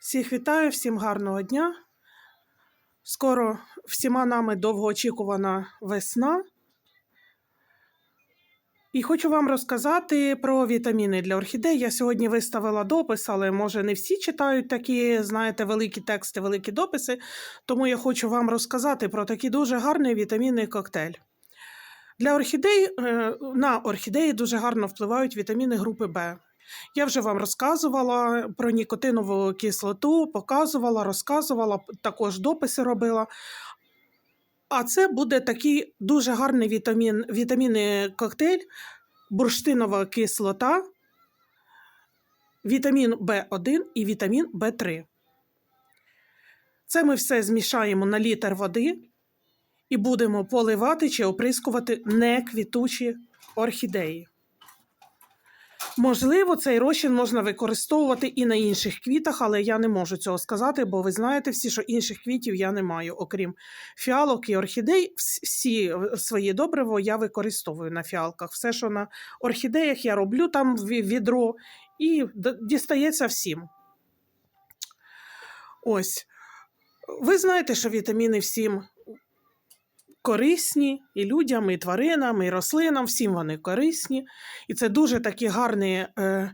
Всіх вітаю, всім гарного дня. Скоро всіма нами довгоочікувана весна. І хочу вам розказати про вітаміни для орхідей. Я сьогодні виставила допис, але може не всі читають такі, знаєте, великі тексти, великі дописи. Тому я хочу вам розказати про такий дуже гарний вітамінний коктейль. Для орхідей е, на орхідеї дуже гарно впливають вітаміни групи Б. Я вже вам розказувала про нікотинову кислоту, показувала, розказувала, також дописи робила. А це буде такий дуже гарний вітамін, вітамінний коктейль, бурштинова кислота, вітамін В1 і вітамін В3. Це ми все змішаємо на літр води і будемо поливати чи оприскувати неквітучі орхідеї. Можливо, цей розчин можна використовувати і на інших квітах, але я не можу цього сказати, бо ви знаєте всі, що інших квітів я не маю. Окрім фіалок і орхідей, всі свої добриво я використовую на фіалках. Все, що на орхідеях, я роблю там відро і дістається всім. Ось. Ви знаєте, що вітаміни всім корисні і людям, і тваринам, і рослинам, всім вони корисні. І це дуже такі гарний е, е,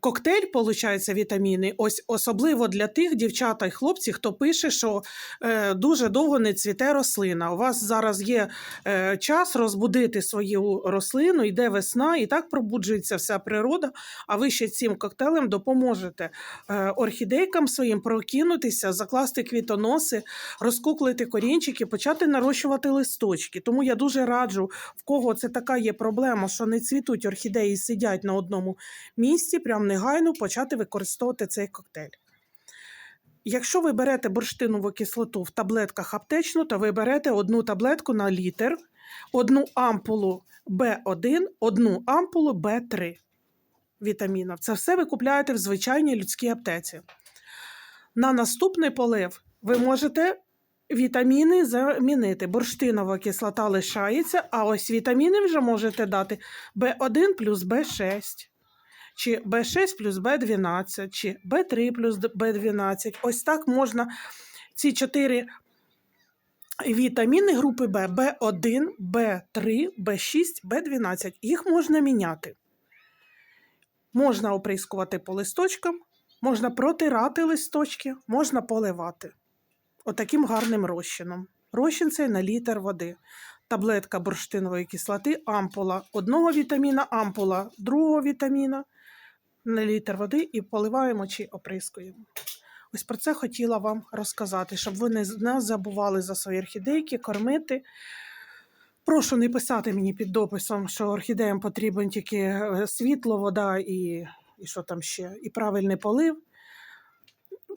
коктейль, виходить, вітаміни. Ось особливо для тих дівчат і хлопців, хто пише, що е, дуже довго не цвіте рослина. У вас зараз є е, час розбудити свою рослину, йде весна, і так пробуджується вся природа. А ви ще цим коктейлем допоможете е, орхідейкам своїм прокинутися, закласти квітоноси, розкуклити корінчики, почати нарощувати листочки. Тому я дуже раджу, в кого це така є проблема, що не цвітуть орхідеї, сидять на одному місці, прям негайно почати використовувати цей коктейль. Якщо ви берете бурштинову кислоту в таблетках аптечну, то ви берете одну таблетку на літр, одну ампулу Б1, одну ампулу Б3 вітамінів. Це все ви купляєте в звичайній людській аптеці. На наступний полив ви можете вітаміни замінити. Бурштинова кислота лишається, а ось вітаміни вже можете дати В1 плюс В6, чи В6 плюс В12, чи В3 плюс В12. Ось так можна ці чотири вітаміни групи Б, В1, В3, В6, В12. Їх можна міняти. Можна оприскувати по листочкам, можна протирати листочки, можна поливати. Отаким гарним розчином. Розчин цей на літр води. Таблетка бурштинової кислоти, ампула одного вітаміна, ампула другого вітаміна на літр води і поливаємо чи оприскуємо. Ось про це хотіла вам розказати, щоб ви не, забували за свої орхідейки, кормити. Прошу не писати мені під дописом, що орхідеям потрібен тільки е, світло, вода і, і що там ще, і правильний полив.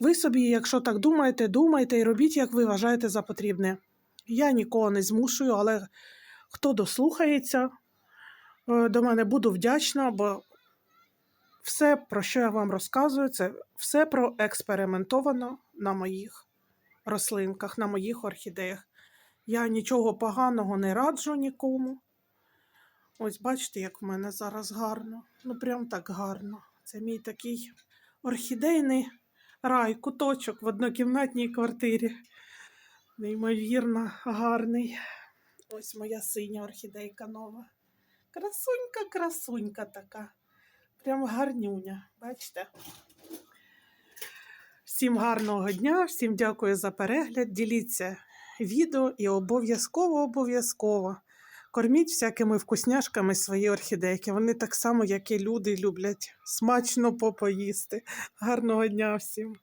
Ви собі, якщо так думаєте, думайте і робіть, як ви вважаєте за потрібне. Я нікого не змушую, але хто дослухається е, до мене, буду вдячна, бо все, про що я вам розказую, це все проекспериментовано на моїх рослинках, на моїх орхідеях. Я нічого поганого не раджу нікому. Ось бачите, як в мене зараз гарно. Ну, прям так гарно. Це мій такий орхідейний рай, куточок в однокімнатній квартирі. Неймовірно гарний. Ось моя синя орхідейка нова. Красунька, красунька така. Прям гарнюня, бачите? Всім гарного дня, всім дякую за перегляд. Діліться відео і обов'язково, обов'язково корміть всякими вкусняшками свої орхідейки. Вони так само, як і люди, люблять смачно попоїсти. Гарного дня всім!